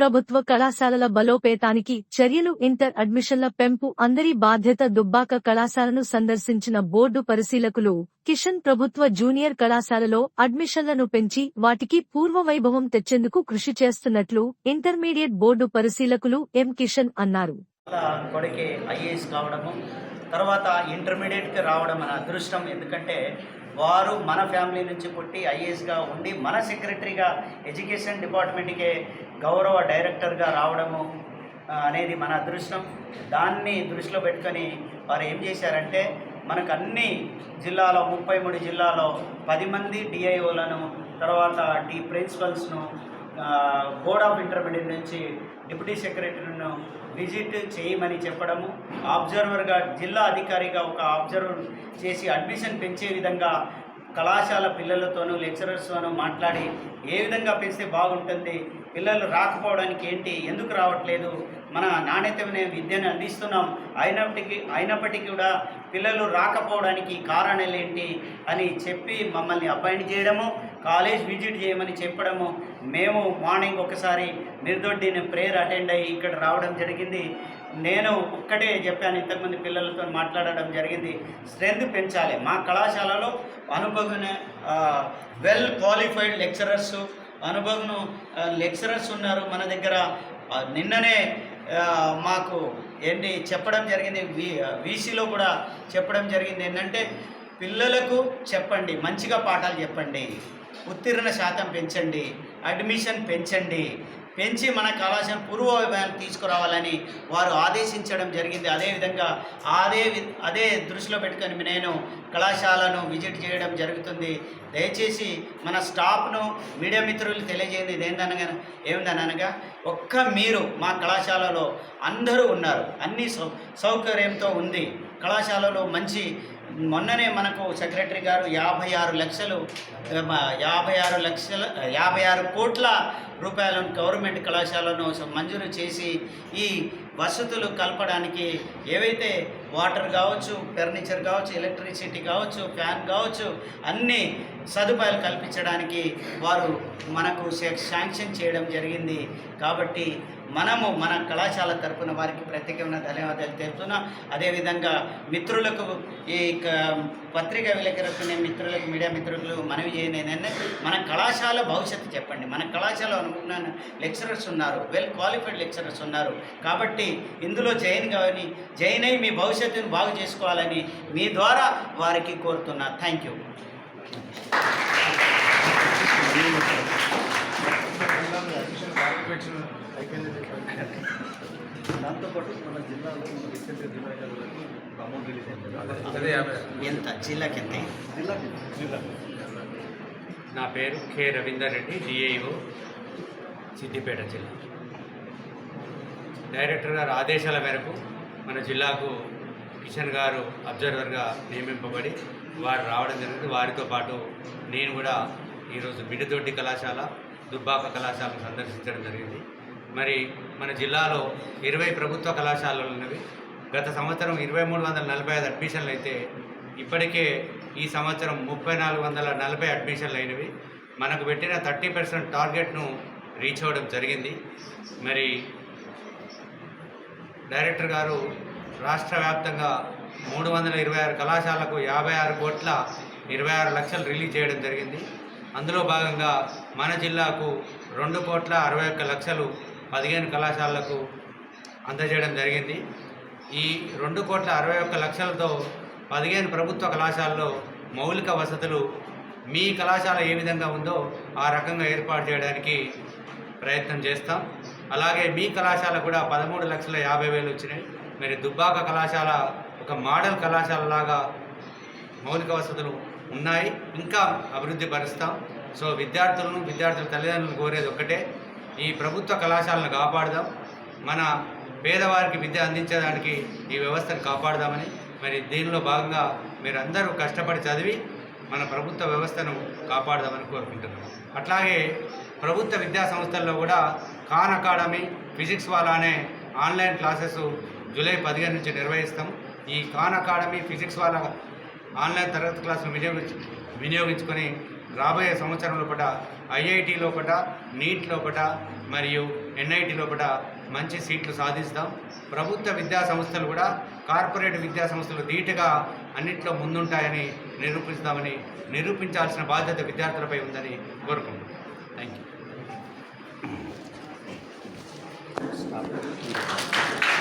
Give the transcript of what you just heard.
ప్రభుత్వ కళాశాలల బలోపేతానికి చర్యలు ఇంటర్ అడ్మిషన్ల పెంపు అందరి బాధ్యత దుబ్బాక కళాశాలను సందర్శించిన బోర్డు పరిశీలకులు కిషన్ ప్రభుత్వ జూనియర్ కళాశాలలో అడ్మిషన్లను పెంచి వాటికి పూర్వవైభవం తెచ్చేందుకు కృషి చేస్తున్నట్లు ఇంటర్మీడియట్ బోర్డు పరిశీలకులు ఎం కిషన్ అన్నారు. కొడుకే ఐఏఎస్ కావడము తర్వాత ఇంటర్మీడియట్కి రావడం అదృష్టం. ఎందుకంటే వారు మన ఫ్యామిలీ నుంచి పుట్టి ఐఏఎస్గా ఉండి మన సెక్రటరీగా ఎడ్యుకేషన్ డిపార్ట్మెంట్కే గౌరవ డైరెక్టర్గా రావడము అనేది మన అదృష్టం. దాన్ని దృష్టిలో పెట్టుకొని వారు ఏం చేశారంటే మనకు అన్ని జిల్లాలో ముప్పై మూడు జిల్లాలో పది మంది డిఐఓలను తర్వాత డి ప్రిన్సిపల్స్ను బోర్డ్ ఆఫ్ ఇంటర్మీడియట్ నుంచి డిప్యూటీ సెక్రటరీను విజిట్ చేయమని చెప్పడము. అబ్జర్వర్గా జిల్లా అధికారిగా ఒక ఆబ్జర్వర్ చేసి అడ్మిషన్ పెంచే విధంగా కళాశాల పిల్లలతోనూ లెక్చరర్స్తోనూ మాట్లాడి ఏ విధంగా పెంచితే బాగుంటుంది పిల్లలు రాకపోవడానికి ఏంటి ఎందుకు రావట్లేదు మన నాణ్యతమైన విద్యను అందిస్తున్నాం. అయినప్పటికీ అయినప్పటికీ కూడా పిల్లలు రాకపోవడానికి కారణాలు ఏంటి అని చెప్పి మమ్మల్ని అపాయింట్ చేయడము కాలేజ్ విజిట్ చేయమని చెప్పడము మేము మార్నింగ్ ఒకసారి నిర్దొడ్డిని ప్రేయర్ అటెండ్ అయ్యి ఇక్కడ రావడం జరిగింది. నేను ఒక్కటే చెప్పాను ఇంతకుమంది పిల్లలతో మాట్లాడడం జరిగింది. స్ట్రెంత్ పెంచాలి. మా కళాశాలలో అనుభవం వెల్ క్వాలిఫైడ్ లెక్చరర్స్ అనుభవం లెక్చరర్స్ ఉన్నారు మన దగ్గర. నిన్ననే మాకు ఏంటి చెప్పడం జరిగింది వి వీసీలో కూడా చెప్పడం జరిగింది ఏంటంటే పిల్లలకు చెప్పండి మంచిగా పాఠాలు చెప్పండి ఉత్తీర్ణ శాతం పెంచండి అడ్మిషన్ పెంచండి పెంచి మన కళాశాల పూర్వ తీసుకురావాలని వారు ఆదేశించడం జరిగింది. అదేవిధంగా అదే వి- అదే దృష్టిలో పెట్టుకొని నేను కళాశాలను విజిట్ చేయడం జరుగుతుంది. దయచేసి మన స్టాఫ్ను మీడియా మిత్రులు తెలియజేయండి. ఇదేందనగా ఏమిటనగా ఒక్క మీరు మా కళాశాలలో అందరూ ఉన్నారు. అన్ని సౌ సౌకర్యంతో ఉంది. కళాశాలలో మంచి మొన్ననే మనకు సెక్రటరీ గారు యాభై ఆరు లక్షలు యాభై ఆరు లక్షల యాభై ఆరు కోట్ల రూపాయలను గవర్నమెంట్ కళాశాలను మంజూరు చేసి ఈ వసతులు కలపడానికి ఏవైతే వాటర్ కావచ్చు ఫర్నిచర్ కావచ్చు ఎలక్ట్రిసిటీ కావచ్చు ఫ్యాన్ కావచ్చు అన్ని సదుపాయాలు కల్పించడానికి వారు మనకు శాంక్షన్ చేయడం జరిగింది. కాబట్టి మనము మన కళాశాల తరపున వారికి ప్రత్యేకమైన ధన్యవాదాలు తెలుపుతున్నాం. అదేవిధంగా మిత్రులకు ఈ క- పత్రికా విలేకరులకు మిత్రులకు మీడియా మిత్రులకు మనవి చేయని మన కళాశాల భవిష్యత్తు చెప్పండి. మన కళాశాల అనుకున్న లెక్చరర్స్ ఉన్నారు. వెల్ క్వాలిఫైడ్ లెక్చరర్స్ ఉన్నారు. కాబట్టి ఇందులో జైన్ కానీ జైన్ అయి మీ భవిష్యత్తును బాగు చేసుకోవాలని మీ ద్వారా వారికి కోరుతున్నా. Thank you. అడ్మిషన్ క్వాలిఫికేషన్ దాంతోపాటు మన జిల్లాలో రీసెంట్గా జిల్లా అమౌంట్ రిలీజ్ అయింది అదే ఎంత జిల్లాకి ఎంత జిల్లాకి జిల్లా నా పేరు కె రవీందర్ రెడ్డి డిఐఓ సిద్దిపేట జిల్లా. డైరెక్టర్ గారు ఆదేశాల మేరకు మన జిల్లాకు కిషన్ గారు అబ్జర్వర్గా నియమింపబడి వారు రావడం జరిగింది. వారితో పాటు నేను కూడా ఈరోజు మిడిదొడ్డి కళాశాల దుబ్బాక కళాశాలను సందర్శించడం జరిగింది. మరి మన జిల్లాలో ఇరవై ప్రభుత్వ కళాశాలలు ఉన్నవి గత సంవత్సరం ఇరవై మూడు వందల నలభై ఐదు అడ్మిషన్లు అయితే ఇప్పటికే ఈ సంవత్సరం ముప్పై నాలుగు వందల నలభై అడ్మిషన్లు అయినవి. మనకు పెట్టిన థర్టీ పర్సెంట్ టార్గెట్ను రీచ్ అవ్వడం జరిగింది. మరి డైరెక్టర్ గారు రాష్ట్ర వ్యాప్తంగా మూడు వందల ఇరవై ఆరు కళాశాలకు యాభై ఆరు కోట్ల ఇరవై ఆరు లక్షలు రిలీజ్ చేయడం జరిగింది. అందులో భాగంగా మన జిల్లాకు రెండు కోట్ల అరవై ఒక్క లక్షలు పదిహేను కళాశాలలకు అందజేయడం జరిగింది. ఈ రెండు కోట్ల అరవై ఒక్క లక్షలతో పదిహేను ప్రభుత్వ కళాశాలలో మౌలిక వసతులు మీ కళాశాల ఏ విధంగా ఉందో ఆ రకంగా ఏర్పాటు చేయడానికి ప్రయత్నం చేస్తాం. అలాగే మీ కళాశాల కూడా పదమూడు లక్షల యాభై వేలు వచ్చినాయి. మరి దుబ్బాక కళాశాల ఒక మోడల్ కళాశాల లాగా మౌలిక వసతులు ఉన్నాయి. ఇంకా అభివృద్ధి పరుస్తాం. సో విద్యార్థులను విద్యార్థుల తల్లిదండ్రులను కోరేది ఒకటే ఈ ప్రభుత్వ కళాశాలను కాపాడదాం. మన పేదవారికి విద్య అందించడానికి ఈ వ్యవస్థను కాపాడదామని మరి దీనిలో భాగంగా మీరందరూ కష్టపడి చదివి మన ప్రభుత్వ వ్యవస్థను కాపాడదామని కోరుకుంటున్నాం. అట్లాగే ప్రభుత్వ విద్యా సంస్థల్లో కూడా ఖాన్ అకాడమీ ఫిజిక్స్ వాళ్ళ అనే ఆన్లైన్ క్లాసెస్ జూలై పదిహేను నుంచి నిర్వహిస్తాం. ఈ ఖాన్ అకాడమీ ఫిజిక్స్ వాళ్ళ ఆన్లైన్ తరగతి క్లాసులు వినియోగించు వినియోగించుకొని రాబోయే సంవత్సరం లోపల ఐఐటి లోపల నీట్ లోపల మరియు ఎన్ఐటి లోపల మంచి సీట్లు సాధిస్తాం. ప్రభుత్వ విద్యా సంస్థలు కూడా కార్పొరేట్ విద్యా సంస్థలు ధీటుగా అన్నింటిలో ముందుంటాయని నిరూపిస్తామని నిరూపించాల్సిన బాధ్యత విద్యార్థులపై ఉందని కోరుకుంటున్నాం. Thank you